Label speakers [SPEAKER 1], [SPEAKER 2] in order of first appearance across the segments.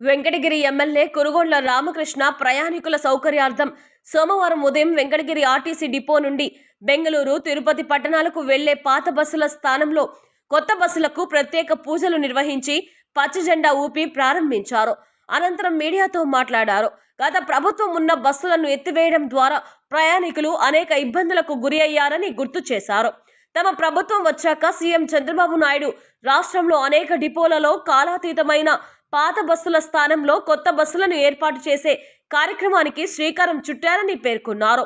[SPEAKER 1] Venkatagiri MLA Kurugondla Ramakrishna ప్రయాణికుల సౌకర్యార్థం సోమవారం ఉదయం వెంకటగిరి ఆర్టీసీ డిపో నుండి బెంగళూరు తిరుపతి పట్టణాలకు వెళ్ళే పాత బస్సుల స్థానంలో కొత్త బస్సులకు ప్రత్యేక పూజలు నిర్వహించి పచ్చ జెండా ఊపి ప్రారంభించారు. అనంతరం మీడియాతో మాట్లాడారు. గత ప్రభుత్వం ఉన్న బస్సులను ఎత్తివేయడం ద్వారా ప్రయాణికులు అనేక ఇబ్బందులకు గురి అయ్యారని గుర్తు చేశారు. తమ ప్రభుత్వం వచ్చాక సీఎం చంద్రబాబు నాయుడు రాష్ట్రంలో అనేక డిపోలలో కాలాతీతమైన పాత బస్సుల స్థానంలో కొత్త బస్సులను ఏర్పాటు చేసే కార్యక్రమానికి శ్రీకారం చుట్టారని పేర్కొన్నారు.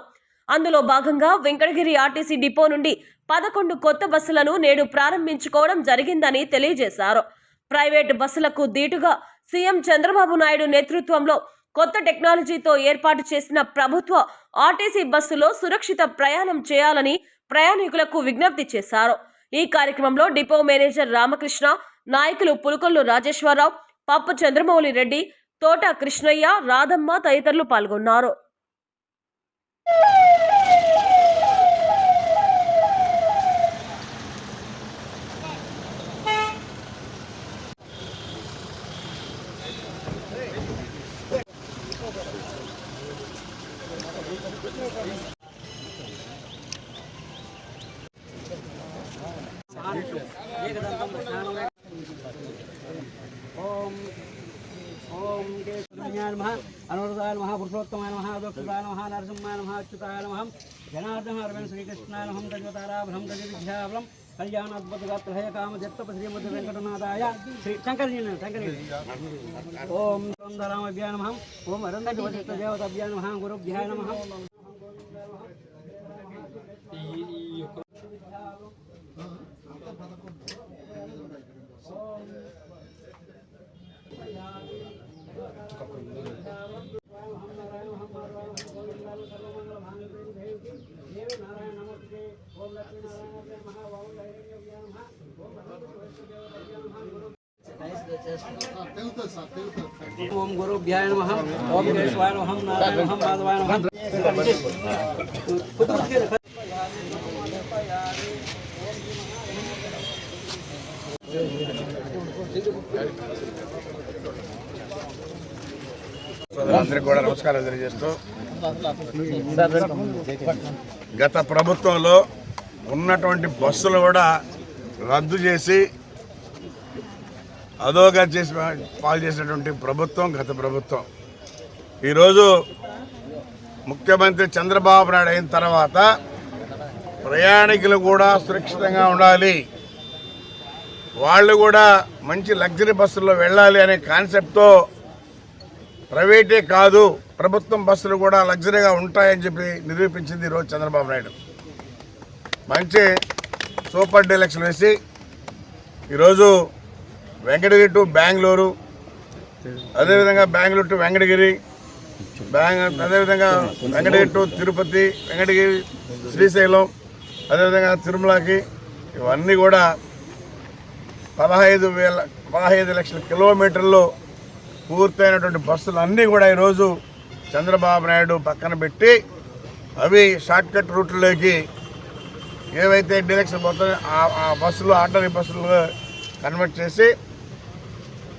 [SPEAKER 1] అందులో భాగంగా వెంకటగిరి ఆర్టీసీ డిపో నుండి పదకొండు కొత్త బస్సులను నేడు ప్రారంభించుకోవడం జరిగిందని తెలియజేశారు. ప్రైవేటు బస్సులకు దీటుగా సీఎం చంద్రబాబు నాయుడు నేతృత్వంలో కొత్త టెక్నాలజీతో ఏర్పాటు చేసిన ప్రభుత్వ ఆర్టీసీ బస్సులో సురక్షిత ప్రయాణం చేయాలని ప్రయాణికులకు విజ్ఞప్తి చేశారు. ఈ కార్యక్రమంలో డిపో మేనేజర్ రామకృష్ణ నాయకులు పులుకొల్లు రాజేశ్వరరావు పప్పు చంద్రమౌళి రెడ్డి తోట కృష్ణయ్య రాధమ్మ తదితరులు పాల్గొన్నారు.
[SPEAKER 2] ఏకదంతం पुरुषोत्तमाय नमः अदोक्षताय नमः नम नमः अच्युताय नमः जनार्दन अरविंद श्रीकृष्णाय नमः गजताराभ्रं गजविद्याभ्रं कल्याणाद्भुतगात्रहय कामधत्तप श्रीमद्वेङ्कटनाथाय श्री शङ्करजी शङ्करजी ॐ सुन्दरामभ्याय नमः ॐ अरन्ददेवताभ्याय नमः गुरुभ्याय नम। ఓం గురు భ్యాయ ఓం నమ. ఓం కేశవాయ నమ. నారాయణ నమ మాధవాయ నమ.
[SPEAKER 3] అందరికి కూడా నమస్కారం తెలియజేస్తూ గత ప్రభుత్వంలో ఉన్నటువంటి బస్సులు కూడా రద్దు చేసి అదోగా చేసి పాలు చేసినటువంటి ప్రభుత్వం గత ప్రభుత్వం. ఈరోజు ముఖ్యమంత్రి చంద్రబాబు నాయుడు అయిన తర్వాత ప్రయాణికులు కూడా సురక్షితంగా ఉండాలి. వాళ్ళు కూడా మంచి లగ్జరీ బస్సుల్లో వెళ్ళాలి అనే కాన్సెప్ట్తో ప్రైవేటే కాదు ప్రభుత్వం బస్సులు కూడా లగ్జరీగా ఉంటాయని చెప్పి నిరూపించింది ఈరోజు చంద్రబాబు నాయుడు. మంచి సూపర్ డీలక్స్ వేసి ఈరోజు వెంకటగిరి టు బెంగళూరు అదేవిధంగా బెంగళూరు టు వెంకటగిరి బ్యాంగ్ అదేవిధంగా వెంకటగిరి టు తిరుపతి వెంకటగిరి శ్రీశైలం అదేవిధంగా తిరుమలకి ఇవన్నీ కూడా పదహైదు వేల పదహైదు లక్షల కిలోమీటర్లు పూర్తయినటువంటి బస్సులు అన్నీ కూడా ఈరోజు చంద్రబాబు నాయుడు పక్కన పెట్టి అవి షార్ట్కట్ రూట్లోకి ఏవైతే డీలక్స్ పోతాయో ఆ- ఆ బస్సులు ఆర్డరీ బస్సులు కన్వర్ట్ చేసి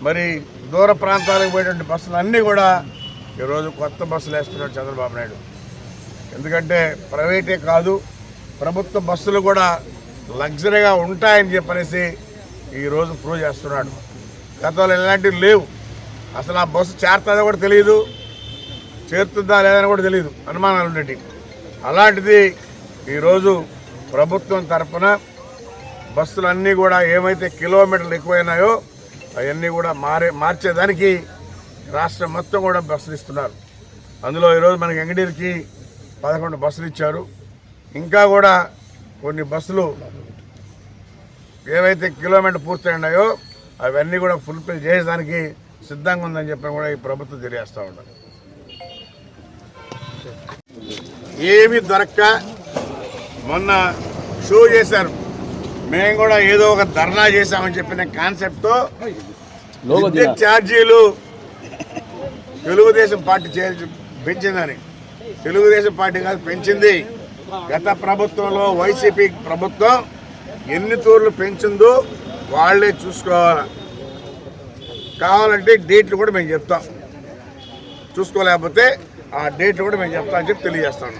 [SPEAKER 3] మరి దూర ప్రాంతాలకు పోయేటువంటి బస్సులు అన్నీ కూడా ఈరోజు కొత్త బస్సులు వేస్తున్నాడు చంద్రబాబు నాయుడు. ఎందుకంటే ప్రైవేటే కాదు ప్రభుత్వ బస్సులు కూడా లగ్జరీగా ఉంటాయని చెప్పనేసి ఈరోజు ప్రూవ్ చేస్తున్నాడు. గతంలో ఇలాంటివి లేవు. అసలు ఆ బస్సు చేరుతుందో కూడా తెలియదు చేరుతుందా లేదని కూడా తెలియదు అనుమానాలు ఉండేవి అలాంటిది ఈరోజు ప్రభుత్వం తరఫున బస్సులన్నీ కూడా ఏమైతే కిలోమీటర్లు ఎక్కువైనాయో అవన్నీ కూడా మారే మార్చేదానికి రాష్ట్రం మొత్తం కూడా బస్సులు ఇస్తున్నారు. అందులో ఈరోజు మనకి ఎంగడీరికి పదకొండు బస్సులు ఇచ్చారు. ఇంకా కూడా కొన్ని బస్సులు ఏవైతే కిలోమీటర్ పూర్తయినాయో అవన్నీ కూడా ఫుల్ఫిల్ చేసేదానికి సిద్ధంగా ఉందని చెప్పి కూడా ఈ ప్రభుత్వం తెలియజేస్తూ ఉంటారు ఏమి దొరక్క మొన్న షో చేశారు. మేము కూడా ఏదో ఒక ధర్నా చేశామని చెప్పిన కాన్సెప్ట్తో విద్యుత్ ఛార్జీలు తెలుగుదేశం పార్టీ చే- పెంచిందని. తెలుగుదేశం పార్టీ కాదు పెంచింది. గత ప్రభుత్వంలో వైసీపీ ప్రభుత్వం ఎన్ని తూర్లు పెంచిందో వాళ్ళే చూసుకోవాలి. కావాలంటే డేట్లు కూడా మేము చెప్తాం. చూసుకోలేకపోతే ఆ డేట్లు కూడా మేము చెప్తామని చెప్పి తెలియజేస్తాను.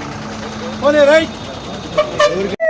[SPEAKER 4] On your right.